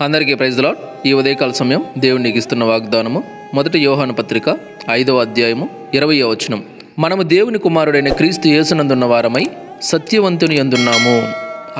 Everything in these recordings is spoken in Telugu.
అందరికీ ప్రైజ్లో ఈ ఉదయకాల సమయం దేవుణ్ణి ఇస్తున్న వాగ్దానము. మొదటి యోహాను పత్రిక ఐదవ అధ్యాయము ఇరవై వచనం. మనము దేవుని కుమారుడైన క్రీస్తు యేసునందున్న వారమై సత్యవంతుని ఎందున్నాము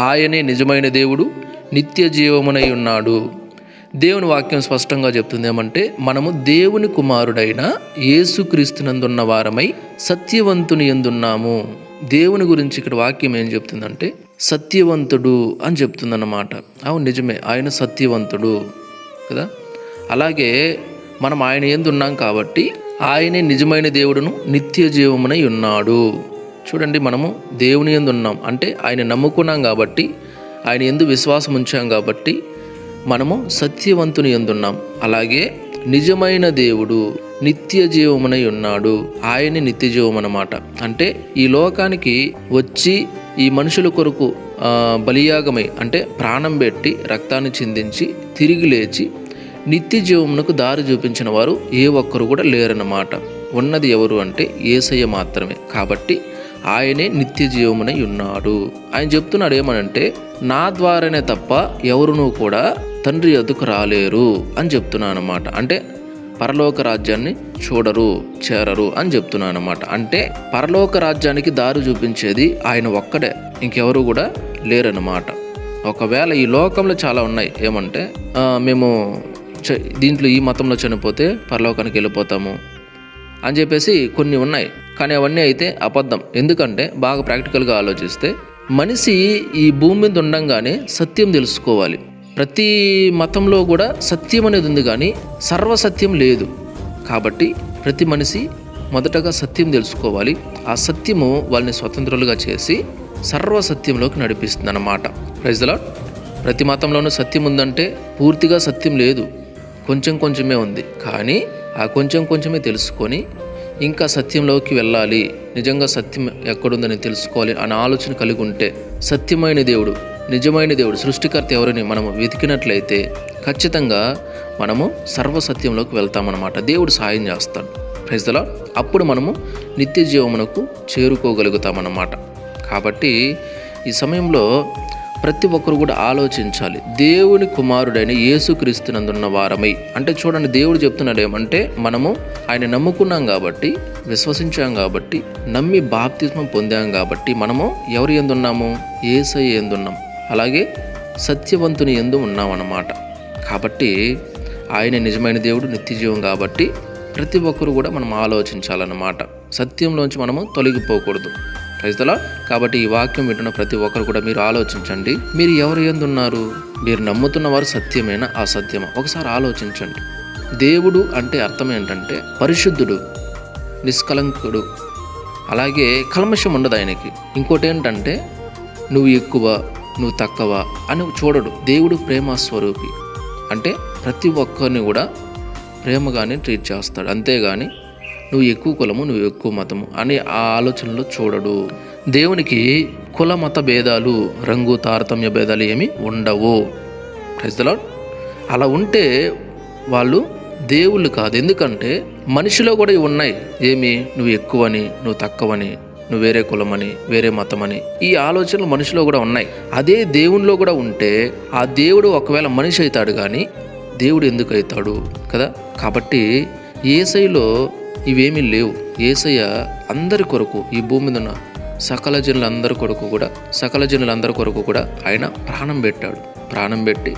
ఆయనే నిజమైన దేవుడు నిత్య జీవమునై ఉన్నాడు. దేవుని వాక్యం స్పష్టంగా చెప్తుంది ఏమంటే మనము దేవుని కుమారుడైన యేసుక్రీస్తునందున్న వారమై సత్యవంతుని ఎందున్నాము దేవుని గురించి ఇక్కడ వాక్యం ఏం చెప్తుందంటే సత్యవంతుడు అని చెప్తుందన్నమాట. అవును నిజమే. ఆయన సత్యవంతుడు కదా? అలాగే మనం ఆయన ఎందున్నాం కాబట్టి ఆయనే నిజమైన దేవుడును నిత్య జీవమునై ఉన్నాడు. చూడండి మనము దేవుని ఎందు ఉన్నాం. అంటే ఆయన నమ్ముకున్నాం కాబట్టి ఆయన ఎందు విశ్వాసం ఉంచాం కాబట్టి మనము సత్యవంతుని ఎందున్నాం అలాగే నిజమైన దేవుడు నిత్య జీవమునై ఉన్నాడు. ఆయనే నిత్య జీవం అన్నమాట అంటే ఈ లోకానికి వచ్చి ఈ మనుషుల కొరకు బలియాగమై అంటే ప్రాణం పెట్టి రక్తాన్ని చిందించి తిరిగి లేచి నిత్య జీవమునకు దారి చూపించిన వారు ఏ ఒక్కరు కూడా లేరన్నమాట. ఉన్నది ఎవరు అంటే ఏసయ్య మాత్రమే. కాబట్టి ఆయనే నిత్య జీవమునై ఉన్నాడు. ఆయన చెప్తున్నాడు ఏమనంటే నా ద్వారానే తప్ప ఎవరునూ కూడా తండ్రి ఎదుకు రాలేరు అని చెప్తున్నాను అనమాట అంటే పరలోక రాజ్యాన్ని చూడరు చేరరు అని చెప్తున్నాను అనమాట అంటే పరలోక రాజ్యానికి దారి చూపించేది ఆయన ఒక్కడే ఇంకెవరు కూడా లేరన్నమాట. ఒకవేళ ఈ లోకంలో చాలా ఉన్నాయి ఏమంటే మేము చ- దీంట్లో ఈ మతంలో చనిపోతే పరలోకానికి వెళ్ళిపోతాము అని చెప్పేసి కొన్ని ఉన్నాయి. కానీ అవన్నీ అయితే అబద్ధం. ఎందుకంటే బాగా ప్రాక్టికల్గా ఆలోచిస్తే మనిషి ఈ భూమి మీద ఉండంగానే సత్యం తెలుసుకోవాలి. ప్రతి మతంలో కూడా సత్యం అనేది ఉంది కానీ సర్వసత్యం లేదు. కాబట్టి ప్రతి మనిషి మొదటగా సత్యం తెలుసుకోవాలి. ఆ సత్యము వాళ్ళని స్వతంత్రులుగా చేసి సర్వసత్యంలోకి నడిపిస్తుంది అన్నమాట ప్రజలా ప్రతి మతంలోనూ సత్యం ఉందంటే పూర్తిగా సత్యం లేదు. కొంచెం కొంచెమే ఉంది. కానీ ఆ కొంచెం కొంచెమే తెలుసుకొని ఇంకా సత్యంలోకి వెళ్ళాలి. నిజంగా సత్యం ఎక్కడుందని తెలుసుకోవాలి అనే ఆలోచన కలిగి ఉంటే సత్యమైన దేవుడు నిజమైన దేవుడు సృష్టికర్త ఎవరని మనము వెతికినట్లయితే ఖచ్చితంగా మనము సర్వసత్యంలోకి వెళ్తామన్నమాట. దేవుడు సాయం చేస్తాడు. ప్రజల అప్పుడు మనము నిత్య జీవమునకు చేరుకోగలుగుతామన్నమాట. కాబట్టి ఈ సమయంలో ప్రతి ఒక్కరు కూడా ఆలోచించాలి. దేవుని కుమారుడైన యేసుక్రీస్తునందున్న వారమై. అంటే చూడండి దేవుడు చెప్తున్నాడు ఏమంటే మనము ఆయన నమ్ముకున్నాం కాబట్టి విశ్వసించాం కాబట్టి నమ్మి బాప్తిజం పొందాం కాబట్టి మనము ఎవరి ఎందున్నాము ఏసై ఎందున్నాం అలాగే సత్యవంతుని ఎందు ఉన్నామన్నమాట. కాబట్టి ఆయన నిజమైన దేవుడు నిత్యజీవం కాబట్టి ప్రతి ఒక్కరు కూడా మనం ఆలోచించాలన్నమాట. సత్యంలోంచి మనము తొలగిపోకూడదు. రైతులా కాబట్టి ఈ వాక్యం వింటున్న ప్రతి ఒక్కరు కూడా మీరు ఆలోచించండి. మీరు ఎవరు ఎందున్నారు? మీరు నమ్ముతున్న వారు సత్యమేనా అసత్యమా? ఒకసారి ఆలోచించండి. దేవుడు అంటే అర్థం ఏంటంటే పరిశుద్ధుడు నిష్కలంకుడు. అలాగే కల్మషం ఉండదు ఆయనకి. ఇంకోటి ఏంటంటే నువ్వు ఎక్కువ నువ్వు తక్కువ అని చూడడు. దేవుడు ప్రేమ స్వరూపి. అంటే ప్రతి ఒక్కరిని కూడా ప్రేమగానే ట్రీట్ చేస్తాడు. అంతేగాని నువ్వు ఎక్కువ కులము నువ్వు ఎక్కువ మతము అని ఆ ఆలోచనలో చూడడు. దేవునికి కుల మత భేదాలు రంగు తారతమ్య భేదాలు ఏమి ఉండవు. ప్రజలో అలా ఉంటే వాళ్ళు దేవుళ్ళు కాదు. ఎందుకంటే మనిషిలో కూడా ఇవి ఉన్నాయి. ఏమి? నువ్వు ఎక్కువని నువ్వు తక్కువని. నువ్వు వేరే కులమని వేరే మతమని ఈ ఆలోచనలు మనిషిలో కూడా ఉన్నాయి. అదే దేవునిలో కూడా ఉంటే ఆ దేవుడు ఒకవేళ మనిషి అవుతాడు కానీ దేవుడు ఎందుకు అవుతాడు కదా? కాబట్టి ఏసైలో ఇవేమీ లేవు. ఏసయ్య అందరి కొరకు ఈ భూమి మీద ఉన్న సకల జనులందరి కొరకు కూడా సకల జనులందరి కొరకు కూడా ఆయన ప్రాణం పెట్టాడు. ప్రాణం పెట్టి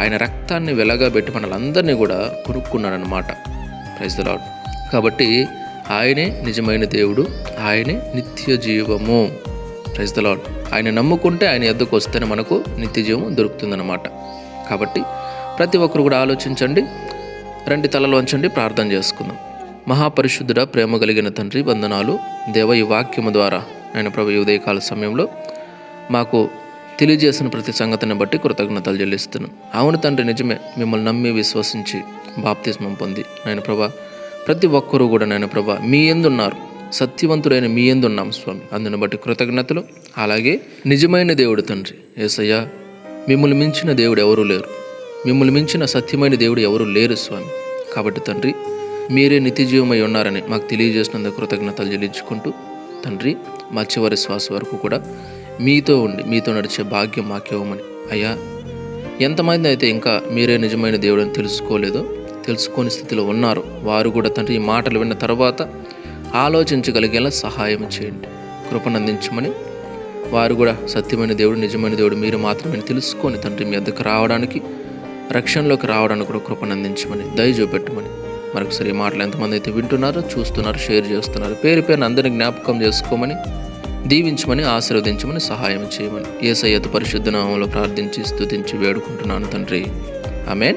ఆయన రక్తాన్ని వెలగా పెట్టి మనలందరినీ కూడా కొనుక్కున్నాడనమాట ప్రైజ్ ద లార్డ్ కాబట్టి ఆయనే నిజమైన దేవుడు ఆయనే నిత్య జీవము ప్రైజ్ ద లార్డ్ ఆయన నమ్ముకుంటే ఆయన ఎద్దుకు వస్తేనే మనకు నిత్య జీవం దొరుకుతుందన్నమాట. కాబట్టి ప్రతి ఒక్కరు కూడా ఆలోచించండి రెండు తలలు వంచండి ప్రార్థన చేసుకుందాం. మహాపరిశుద్ధుడ ప్రేమ కలిగిన తండ్రి వందనాలు. దేవ ఈ వాక్యము ద్వారా ఆయన ప్రభు ఈ ఉదయకాల సమయంలో మాకు తెలియజేసిన ప్రతి సంగతిని బట్టి కృతజ్ఞతలు చెల్లిస్తున్నాను అవును తండ్రి నిజమే. మిమ్మల్ని నమ్మి విశ్వసించి బాప్తిస్మం పొంది ఆయన ప్రభా ప్రతి ఒక్కరూ కూడా నాయన ప్రభా మీ ఎందున్నారు? సత్యవంతుడైన మీ ఎందున్నాం స్వామి? అందుని బట్టి కృతజ్ఞతలు. అలాగే నిజమైన దేవుడు తండ్రి ఏసయ్యా మిమ్మల్ని మించిన దేవుడు ఎవరూ లేరు. మిమ్మల్ని మించిన సత్యమైన దేవుడు ఎవరూ లేరు స్వామి. కాబట్టి తండ్రి మీరే నిత్యజీవమై ఉన్నారని మాకు తెలియజేసినందుకు కృతజ్ఞతలు చెల్లించుకుంటూ తండ్రి మా చివరి శ్వాస వరకు కూడా మీతో ఉండి మీతో నడిచే భాగ్యం మాకివ్వమని అయ్యా ఎంతమంది అయితే ఇంకా మీరే నిజమైన దేవుడు అని తెలుసుకోలేదో తెలుసుకోని స్థితిలో ఉన్నారు. వారు కూడా తండ్రి ఈ మాటలు విన్న తర్వాత ఆలోచించగలిగేలా సహాయం చేయండి. కృపనందించమని వారు కూడా సత్యమైన దేవుడు నిజమైన దేవుడు మీరు మాత్రమే తెలుసుకొని తండ్రి మీ వద్దకు రావడానికి రక్షణలోకి రావడానికి కూడా కృపనందించమని దయ చూపెట్టమని. మరొకసారి ఈ మాటలు ఎంతమంది అయితే వింటున్నారో చూస్తున్నారు షేర్ చేస్తున్నారు పేరు పేరున అందరిని జ్ఞాపకం చేసుకోమని దీవించమని ఆశీర్వదించమని సహాయం చేయమని. ఏసయ్యత పరిశుద్ధ నామంలో ప్రార్థించి స్థుతించి వేడుకుంటున్నాను తండ్రి. ఆమెన్.